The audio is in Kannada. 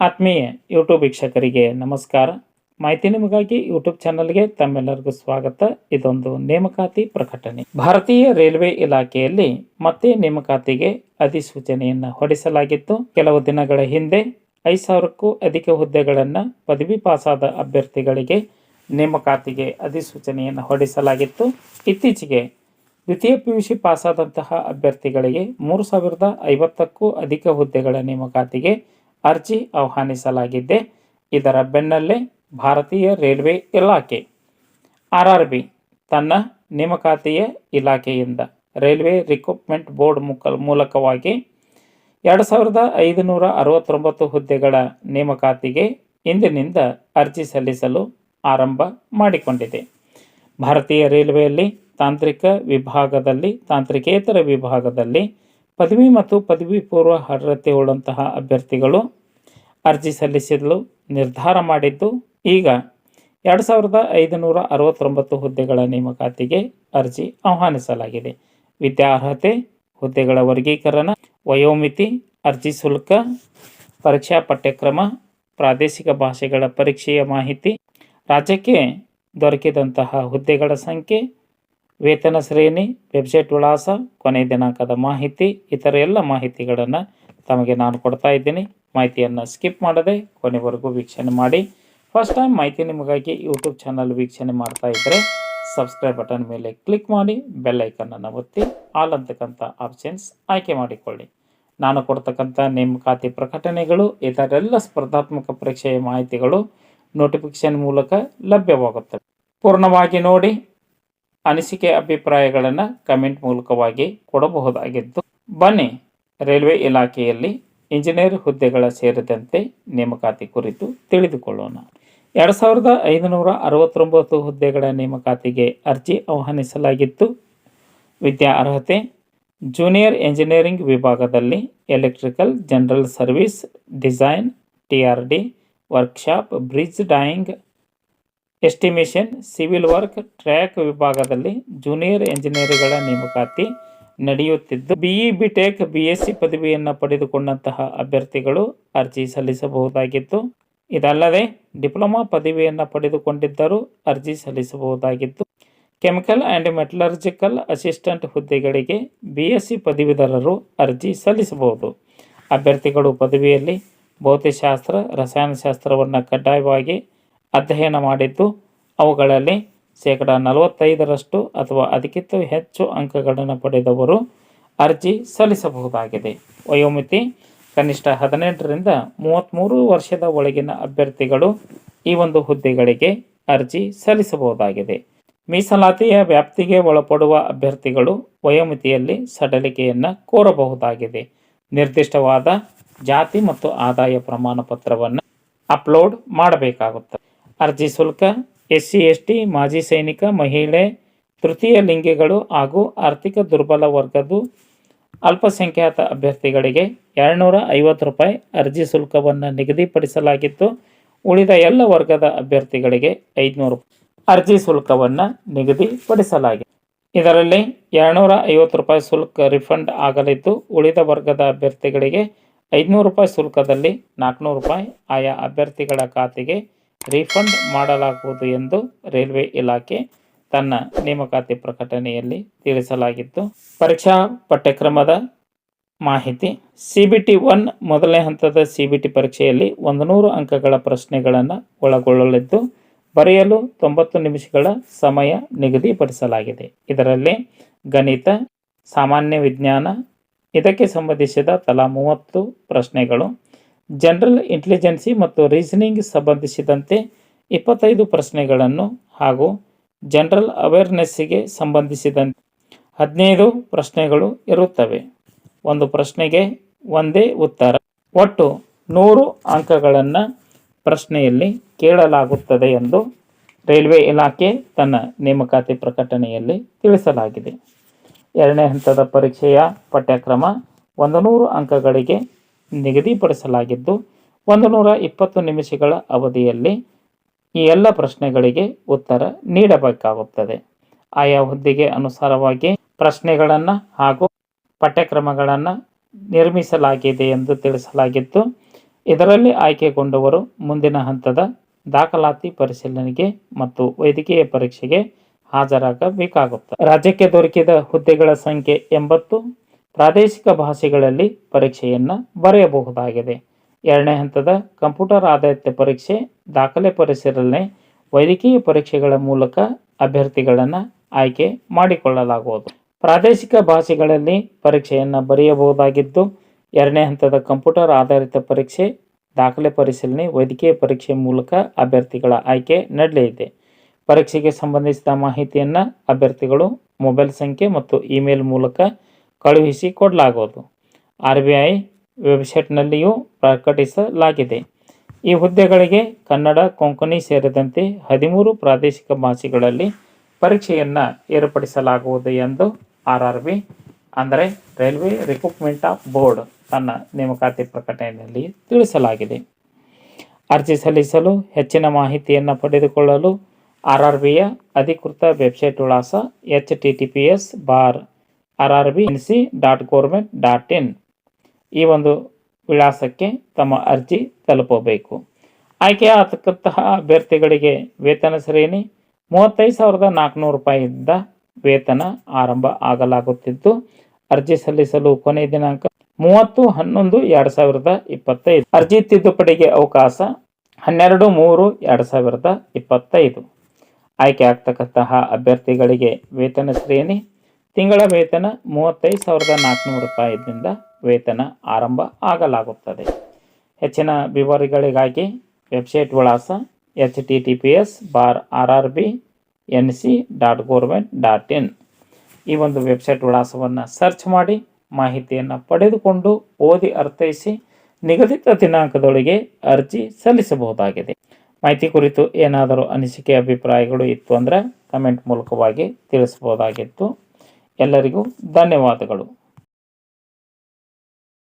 ಆತ್ಮೀಯ ಯೂಟ್ಯೂಬ್ ವೀಕ್ಷಕರಿಗೆ ನಮಸ್ಕಾರ. ಮಾಹಿತಿ ನಿಮಗಾಗಿ ಯೂಟ್ಯೂಬ್ ಚಾನಲ್ಗೆ ತಮ್ಮೆಲ್ಲರಿಗೂ ಸ್ವಾಗತ. ಇದೊಂದು ನೇಮಕಾತಿ ಪ್ರಕಟಣೆ. ಭಾರತೀಯ ರೈಲ್ವೆ ಇಲಾಖೆಯಲ್ಲಿ ಮತ್ತೆ ನೇಮಕಾತಿಗೆ ಅಧಿಸೂಚನೆಯನ್ನು ಹೊರಡಿಸಲಾಗಿತ್ತು. ಕೆಲವು ದಿನಗಳ ಹಿಂದೆ ಐದು ಸಾವಿರಕ್ಕೂ ಅಧಿಕ ಹುದ್ದೆಗಳನ್ನು ಪದವಿ ಪಾಸಾದ ಅಭ್ಯರ್ಥಿಗಳಿಗೆ ನೇಮಕಾತಿಗೆ ಅಧಿಸೂಚನೆಯನ್ನು ಹೊರಡಿಸಲಾಗಿತ್ತು. ಇತ್ತೀಚೆಗೆ ದ್ವಿತೀಯ ಪಿ ಯು ಸಿ ಪಾಸಾದಂತಹ ಅಭ್ಯರ್ಥಿಗಳಿಗೆ ಮೂರು ಸಾವಿರದ ಐವತ್ತಕ್ಕೂ ಅಧಿಕ ಹುದ್ದೆಗಳ ನೇಮಕಾತಿಗೆ ಅರ್ಜಿ ಆಹ್ವಾನಿಸಲಾಗಿದೆ. ಇದರ ಬೆನ್ನಲ್ಲೇ ಭಾರತೀಯ ರೈಲ್ವೆ ಇಲಾಖೆ ಆರ್ ತನ್ನ ನೇಮಕಾತಿಯ ಇಲಾಖೆಯಿಂದ ರೈಲ್ವೆ ರಿಕ್ರೂಟ್ಮೆಂಟ್ ಬೋರ್ಡ್ ಮುಖ, ಮೂಲಕವಾಗಿ ಎರಡು ಸಾವಿರದ ಐದುನೂರ ಅರವತ್ತೊಂಬತ್ತು ಹುದ್ದೆಗಳ ನೇಮಕಾತಿಗೆ ಇಂದಿನಿಂದ ಅರ್ಜಿ ಸಲ್ಲಿಸಲು ಆರಂಭ ಮಾಡಿಕೊಂಡಿದೆ. ಭಾರತೀಯ ರೈಲ್ವೆಯಲ್ಲಿ ತಾಂತ್ರಿಕ ವಿಭಾಗದಲ್ಲಿ, ತಾಂತ್ರಿಕೇತರ ವಿಭಾಗದಲ್ಲಿ ಪದವಿ ಮತ್ತು ಪದವಿ ಪೂರ್ವ ಅರ್ಹತೆ ಉಳ್ಳಂತಹ ಅಭ್ಯರ್ಥಿಗಳು ಅರ್ಜಿ ಸಲ್ಲಿಸಲು ನಿರ್ಧಾರ ಮಾಡಿದ್ದು. ಈಗ ಎರಡು ಸಾವಿರದ ಐದುನೂರ ಅರವತ್ತೊಂಬತ್ತು ಹುದ್ದೆಗಳ ನೇಮಕಾತಿಗೆ ಅರ್ಜಿ ಆಹ್ವಾನಿಸಲಾಗಿದೆ. ವಿದ್ಯಾರ್ಹತೆ, ಹುದ್ದೆಗಳ ವರ್ಗೀಕರಣ, ವಯೋಮಿತಿ, ಅರ್ಜಿ ಶುಲ್ಕ, ಪರೀಕ್ಷಾ ಪಠ್ಯಕ್ರಮ, ಪ್ರಾದೇಶಿಕ ಭಾಷೆಗಳ ಪರೀಕ್ಷೆಯ ಮಾಹಿತಿ, ರಾಜ್ಯಕ್ಕೆ ದೊರಕಿದಂತಹ ಹುದ್ದೆಗಳ ಸಂಖ್ಯೆ, ವೇತನ ಶ್ರೇಣಿ, ವೆಬ್ಸೈಟ್ ವಿಳಾಸ, ಕೊನೆ ದಿನಾಂಕದ ಮಾಹಿತಿ, ಇತರ ಎಲ್ಲ ಮಾಹಿತಿಗಳನ್ನು ತಮಗೆ ನಾನು ಕೊಡ್ತಾ ಇದ್ದೀನಿ. ಮಾಹಿತಿಯನ್ನು ಸ್ಕಿಪ್ ಮಾಡದೆ ಕೊನೆವರೆಗೂ ವೀಕ್ಷಣೆ ಮಾಡಿ. ಫಸ್ಟ್ ಟೈಮ್ ಮಾಹಿತಿ ನಿಮಗಾಗಿ ಯೂಟ್ಯೂಬ್ ಚಾನಲ್ ವೀಕ್ಷಣೆ ಮಾಡ್ತಾ ಇದ್ದರೆ ಸಬ್ಸ್ಕ್ರೈಬ್ ಬಟನ್ ಮೇಲೆ ಕ್ಲಿಕ್ ಮಾಡಿ ಬೆಲ್ ಐಕನ್ನನ್ನು ಒತ್ತಿ ಆಲ್ ಅಂತಕ್ಕಂಥ ಆಪ್ಷನ್ಸ್ ಆಯ್ಕೆ ಮಾಡಿಕೊಳ್ಳಿ. ನಾನು ಕೊಡ್ತಕ್ಕಂಥ ನೇಮಕಾತಿ ಪ್ರಕಟಣೆಗಳು ಇತರೆಲ್ಲ ಸ್ಪರ್ಧಾತ್ಮಕ ಪರೀಕ್ಷೆಯ ಮಾಹಿತಿಗಳು ನೋಟಿಫಿಕೇಶನ್ ಮೂಲಕ ಲಭ್ಯವಾಗುತ್ತವೆ. ಪೂರ್ಣವಾಗಿ ನೋಡಿ, ಅನಿಸಿಕೆ, ಅಭಿಪ್ರಾಯಗಳನ್ನು ಕಮೆಂಟ್ ಮೂಲಕವಾಗಿ ಕೊಡಬಹುದಾಗಿದ್ದು, ಬನ್ನಿ. ರೈಲ್ವೆ ಇಲಾಖೆಯಲ್ಲಿ ಇಂಜಿನಿಯರ್ ಹುದ್ದೆಗಳ ಸೇರಿದಂತೆ ನೇಮಕಾತಿ ಕುರಿತು ತಿಳಿದುಕೊಳ್ಳೋಣ. ಎರಡು ಸಾವಿರದ ಐದುನೂರ ಅರವತ್ತೊಂಬತ್ತು ಹುದ್ದೆಗಳ ನೇಮಕಾತಿಗೆ ಅರ್ಜಿ ಆಹ್ವಾನಿಸಲಾಗಿತ್ತು. ವಿದ್ಯಾ ಅರ್ಹತೆ, ಜೂನಿಯರ್ ಎಂಜಿನಿಯರಿಂಗ್ ವಿಭಾಗದಲ್ಲಿ electrical general service, design, T R D, workshop, bridge drawing, estimation, civil work, track ವಿಭಾಗದಲ್ಲಿ ಜೂನಿಯರ್ ಎಂಜಿನಿಯರ್ಗಳ ನೇಮಕಾತಿ ನಡೆಯುತ್ತಿದ್ದು BE B tech B S C ಪದವಿಯನ್ನು ಪಡೆದುಕೊಂಡಂತಹ ಅಭ್ಯರ್ಥಿಗಳು ಅರ್ಜಿ ಸಲ್ಲಿಸಬಹುದಾಗಿತ್ತು. ಇದಲ್ಲದೆ, ಡಿಪ್ಲೊಮಾ ಪದವಿಯನ್ನು ಪಡೆದುಕೊಂಡಿದ್ದರೂ ಅರ್ಜಿ ಸಲ್ಲಿಸಬಹುದಾಗಿತ್ತು. ಕೆಮಿಕಲ್ ಆ್ಯಂಡ್ ಮೆಟಲರ್ಜಿಕಲ್ ಅಸಿಸ್ಟೆಂಟ್ ಹುದ್ದೆಗಳಿಗೆ ಬಿ ಎಸ್ ಸಿ ಪದವೀಧರರು ಅರ್ಜಿ ಸಲ್ಲಿಸಬಹುದು. ಅಭ್ಯರ್ಥಿಗಳು ಪದವಿಯಲ್ಲಿ ಭೌತಶಾಸ್ತ್ರ, ರಸಾಯನಶಾಸ್ತ್ರವನ್ನು ಕಡ್ಡಾಯವಾಗಿ ಅಧ್ಯಯನ ಮಾಡಿದ್ದು, ಅವುಗಳಲ್ಲಿ ಶೇಕಡ ನಲವತ್ತೈದರಷ್ಟು ಅಥವಾ ಅದಕ್ಕಿಂತ ಹೆಚ್ಚು ಅಂಕಗಳನ್ನು ಪಡೆದವರು ಅರ್ಜಿ ಸಲ್ಲಿಸಬಹುದಾಗಿದೆ. ವಯೋಮಿತಿ ಕನಿಷ್ಠ ಹದಿನೆಂಟರಿಂದ ಮೂವತ್ತ್ಮೂರು ವರ್ಷದ ಒಳಗಿನ ಅಭ್ಯರ್ಥಿಗಳು ಈ ಒಂದು ಹುದ್ದೆಗಳಿಗೆ ಅರ್ಜಿ ಸಲ್ಲಿಸಬಹುದಾಗಿದೆ. ಮೀಸಲಾತಿಯ ವ್ಯಾಪ್ತಿಗೆ ಒಳಪಡುವ ಅಭ್ಯರ್ಥಿಗಳು ವಯೋಮಿತಿಯಲ್ಲಿ ಸಡಲಿಕೆಯನ್ನು ಕೋರಬಹುದಾಗಿದೆ. ನಿರ್ದಿಷ್ಟವಾದ ಜಾತಿ ಮತ್ತು ಆದಾಯ ಪ್ರಮಾಣ ಪತ್ರವನ್ನು ಅಪ್ಲೋಡ್ ಮಾಡಬೇಕಾಗುತ್ತದೆ. ಅರ್ಜಿ ಶುಲ್ಕ ಎಸ್ ಸಿ ಎಸ್ ಟಿ ಮಾಜಿ ಸೈನಿಕ, ಮಹಿಳೆ, ತೃತೀಯ ಲಿಂಗಿಗಳು ಹಾಗೂ ಆರ್ಥಿಕ ದುರ್ಬಲ ವರ್ಗದ್ದು ಅಲ್ಪಸಂಖ್ಯಾತ ಅಭ್ಯರ್ಥಿಗಳಿಗೆ ಎರಡುನೂರ ಐವತ್ತು ರೂಪಾಯಿ ಅರ್ಜಿ ಶುಲ್ಕವನ್ನು ನಿಗದಿಪಡಿಸಲಾಗಿತ್ತು. ಉಳಿದ ಎಲ್ಲ ವರ್ಗದ ಅಭ್ಯರ್ಥಿಗಳಿಗೆ ಐದುನೂರು ಅರ್ಜಿ ಶುಲ್ಕವನ್ನು ನಿಗದಿಪಡಿಸಲಾಗಿದೆ. ಇದರಲ್ಲಿ ಎರಡುನೂರ ಐವತ್ತು ರೂಪಾಯಿ ಶುಲ್ಕ ರಿಫಂಡ್ ಆಗಲಿದ್ದು, ಉಳಿದ ವರ್ಗದ ಅಭ್ಯರ್ಥಿಗಳಿಗೆ ಐದುನೂರು ರೂಪಾಯಿ ಶುಲ್ಕದಲ್ಲಿ ನಾಲ್ಕುನೂರು ರೂಪಾಯಿ ಆಯಾ ಅಭ್ಯರ್ಥಿಗಳ ಖಾತೆಗೆ ರೀಫಂಡ್ ಮಾಡಲಾಗುವುದು ಎಂದು ರೈಲ್ವೆ ಇಲಾಖೆ ತನ್ನ ನೇಮಕಾತಿ ಪ್ರಕಟಣೆಯಲ್ಲಿ ತಿಳಿಸಲಾಗಿತ್ತು. ಪರೀಕ್ಷಾ ಪಠ್ಯಕ್ರಮದ ಮಾಹಿತಿ ಸಿ ಬಿ ಟಿ ಒನ್ ಮೊದಲನೇ ಹಂತದ ಸಿ ಬಿ ಟಿ ಪರೀಕ್ಷೆಯಲ್ಲಿ ಒಂದು ನೂರು ಅಂಕಗಳ ಪ್ರಶ್ನೆಗಳನ್ನು ಒಳಗೊಳ್ಳಲಿದ್ದು, ಬರೆಯಲು ತೊಂಬತ್ತು ನಿಮಿಷಗಳ ಸಮಯ ನಿಗದಿಪಡಿಸಲಾಗಿದೆ. ಇದರಲ್ಲಿ ಗಣಿತ, ಸಾಮಾನ್ಯ ವಿಜ್ಞಾನ, ಇದಕ್ಕೆ ಸಂಬಂಧಿಸಿದ ತಲಾ ಮೂವತ್ತು ಪ್ರಶ್ನೆಗಳು ಜನರಲ್ ಇಂಟೆಲಿಜೆನ್ಸಿ ಮತ್ತು ರೀಸನಿಂಗ್ ಸಂಬಂಧಿಸಿದಂತೆ ಇಪ್ಪತ್ತೈದು ಪ್ರಶ್ನೆಗಳನ್ನು ಹಾಗೂ ಜನರಲ್ ಅವೇರ್ನೆಸ್ಸಿಗೆ ಸಂಬಂಧಿಸಿದಂತೆ ಹದಿನೈದು ಪ್ರಶ್ನೆಗಳು ಇರುತ್ತವೆ. ಒಂದು ಪ್ರಶ್ನೆಗೆ ಒಂದೇ ಉತ್ತರ. ಒಟ್ಟು ನೂರು ಅಂಕಗಳನ್ನು ಪ್ರಶ್ನೆಯಲ್ಲಿ ಕೇಳಲಾಗುತ್ತದೆ ಎಂದು ರೈಲ್ವೆ ಇಲಾಖೆ ತನ್ನ ನೇಮಕಾತಿ ಪ್ರಕಟಣೆಯಲ್ಲಿ ತಿಳಿಸಲಾಗಿದೆ. ಎರಡನೇ ಹಂತದ ಪರೀಕ್ಷೆಯ ಪಠ್ಯಕ್ರಮ ಒಂದು ನೂರು ಅಂಕಗಳಿಗೆ ನಿಗದಿಪಡಿಸಲಾಗಿದ್ದು ಒಂದು ನೂರ ಇಪ್ಪತ್ತು ನಿಮಿಷಗಳ ಅವಧಿಯಲ್ಲಿ ಈ ಎಲ್ಲ ಪ್ರಶ್ನೆಗಳಿಗೆ ಉತ್ತರ ನೀಡಬೇಕಾಗುತ್ತದೆ. ಆಯಾ ಹುದ್ದೆಗೆ ಅನುಸಾರವಾಗಿ ಪ್ರಶ್ನೆಗಳನ್ನು ಹಾಗೂ ಪಠ್ಯಕ್ರಮಗಳನ್ನು ನಿರ್ಮಿಸಲಾಗಿದೆ ಎಂದು ತಿಳಿಸಲಾಗಿದ್ದು, ಇದರಲ್ಲಿ ಆಯ್ಕೆಗೊಂಡವರು ಮುಂದಿನ ಹಂತದ ದಾಖಲಾತಿ ಪರಿಶೀಲನೆಗೆ ಮತ್ತು ವೈದ್ಯಕೀಯ ಪರೀಕ್ಷೆಗೆ ಹಾಜರಾಗಬೇಕಾಗುತ್ತದೆ ರಾಜ್ಯಕ್ಕೆ ದೊರಕಿದ ಹುದ್ದೆಗಳ ಸಂಖ್ಯೆ ಎಂಬತ್ತು ಪ್ರಾದೇಶಿಕ ಭಾಷೆಗಳಲ್ಲಿ ಪರೀಕ್ಷೆಯನ್ನು ಬರೆಯಬಹುದಾಗಿದೆ. ಎರಡನೇ ಹಂತದ ಕಂಪ್ಯೂಟರ್ ಆಧಾರಿತ ಪರೀಕ್ಷೆ, ದಾಖಲೆ ಪರಿಶೀಲನೆ, ವೈದ್ಯಕೀಯ ಪರೀಕ್ಷೆಗಳ ಮೂಲಕ ಅಭ್ಯರ್ಥಿಗಳನ್ನು ಆಯ್ಕೆ ಮಾಡಿಕೊಳ್ಳಲಾಗುವುದು. ಪ್ರಾದೇಶಿಕ ಭಾಷೆಗಳಲ್ಲಿ ಪರೀಕ್ಷೆಯನ್ನು ಬರೆಯಬಹುದಾಗಿದ್ದು, ಎರಡನೇ ಹಂತದ ಕಂಪ್ಯೂಟರ್ ಆಧಾರಿತ ಪರೀಕ್ಷೆ, ದಾಖಲೆ ಪರಿಶೀಲನೆ, ವೈದ್ಯಕೀಯ ಪರೀಕ್ಷೆ ಮೂಲಕ ಅಭ್ಯರ್ಥಿಗಳ ಆಯ್ಕೆ ನಡೆಯಲಿದೆ. ಪರೀಕ್ಷೆಗೆ ಸಂಬಂಧಿಸಿದ ಮಾಹಿತಿಯನ್ನು ಅಭ್ಯರ್ಥಿಗಳು, ಮೊಬೈಲ್ ಸಂಖ್ಯೆ ಮತ್ತು ಇಮೇಲ್ ಮೂಲಕ ಕಳುಹಿಸಿ ಕೊಡಲಾಗುವುದು. ಆರ್ ಬಿ ಐ ವೆಬ್ಸೈಟ್ನಲ್ಲಿಯೂ ಪ್ರಕಟಿಸಲಾಗಿದೆ. ಈ ಹುದ್ದೆಗಳಿಗೆ ಕನ್ನಡ ಕೊಂಕಣಿ ಸೇರಿದಂತೆ ಹದಿಮೂರು ಪ್ರಾದೇಶಿಕ ಭಾಷೆಗಳಲ್ಲಿ ಪರೀಕ್ಷೆಯನ್ನು ಏರ್ಪಡಿಸಲಾಗುವುದು ಎಂದು ಆರ್ ಆರ್ ಬಿ, ಅಂದರೆ ರೈಲ್ವೆ ರಿಕ್ರೂಟ್ಮೆಂಟ್ ಆಫ್ ಬೋರ್ಡ್, ತನ್ನ ನೇಮಕಾತಿ ಪ್ರಕಟಣೆಯಲ್ಲಿ ತಿಳಿಸಲಾಗಿದೆ. ಅರ್ಜಿ ಸಲ್ಲಿಸಲು ಹೆಚ್ಚಿನ ಮಾಹಿತಿಯನ್ನು ಪಡೆದುಕೊಳ್ಳಲು ಆರ್ ಆರ್ ಬಿಯ ಅಧಿಕೃತ ವೆಬ್ಸೈಟ್ ವಿಳಾಸ H T T P S bar R R B N C dot government dot in ಈ ಒಂದು ವಿಳಾಸಕ್ಕೆ ತಮ್ಮ ಅರ್ಜಿ ತಲುಪಬೇಕು. ಆಯ್ಕೆ ಆಗ್ತಕ್ಕಂತಹ ಅಭ್ಯರ್ಥಿಗಳಿಗೆ ವೇತನ ಶ್ರೇಣಿ ಮೂವತ್ತೈದು ಸಾವಿರದ ನಾಲ್ಕುನೂರು ರೂಪಾಯಿಯಿಂದ ವೇತನ ಆರಂಭ ಆಗಲಾಗುತ್ತಿದ್ದು, ಅರ್ಜಿ ಸಲ್ಲಿಸಲು ಕೊನೆ ದಿನಾಂಕ ಮೂವತ್ತು ಹನ್ನೊಂದು ಎರಡು ಸಾವಿರದ ಇಪ್ಪತ್ತೈದು. ಅರ್ಜಿ ತಿದ್ದುಪಡಿಗೆ ಅವಕಾಶ ಹನ್ನೆರಡು ಮೂರು ಎರಡು ಸಾವಿರದ ಇಪ್ಪತ್ತೈದು. ಆಯ್ಕೆ ಆಗ್ತಕ್ಕಂತಹ ಅಭ್ಯರ್ಥಿಗಳಿಗೆ ವೇತನ ಶ್ರೇಣಿ ತಿಂಗಳ ವೇತನ ಮೂವತ್ತೈದು ಸಾವಿರದ ನಾಲ್ಕುನೂರು ರೂಪಾಯಿದಿಂದ ವೇತನ ಆರಂಭ ಆಗಲಾಗುತ್ತದೆ. ಹೆಚ್ಚಿನ ವಿವರಗಳಿಗಾಗಿ ವೆಬ್ಸೈಟ್ ವಿಳಾಸ H T T P S bar R R B N C dot government dot in. ಈ ಒಂದು ವೆಬ್ಸೈಟ್ ವಿಳಾಸವನ್ನು ಸರ್ಚ್ ಮಾಡಿ ಮಾಹಿತಿಯನ್ನು ಪಡೆದುಕೊಂಡು ಓದಿ ಅರ್ಥೈಸಿ ನಿಗದಿತ ದಿನಾಂಕದೊಳಗೆ ಅರ್ಜಿ ಸಲ್ಲಿಸಬಹುದಾಗಿದೆ. ಮಾಹಿತಿ ಕುರಿತು ಏನಾದರೂ ಅನಿಸಿಕೆ, ಅಭಿಪ್ರಾಯಗಳು ಇತ್ತು ಅಂದರೆ ಕಮೆಂಟ್ ಮೂಲಕವಾಗಿ ತಿಳಿಸ್ಬೋದಾಗಿತ್ತು ಎಲ್ಲರಿಗೂ ಧನ್ಯವಾದಗಳು.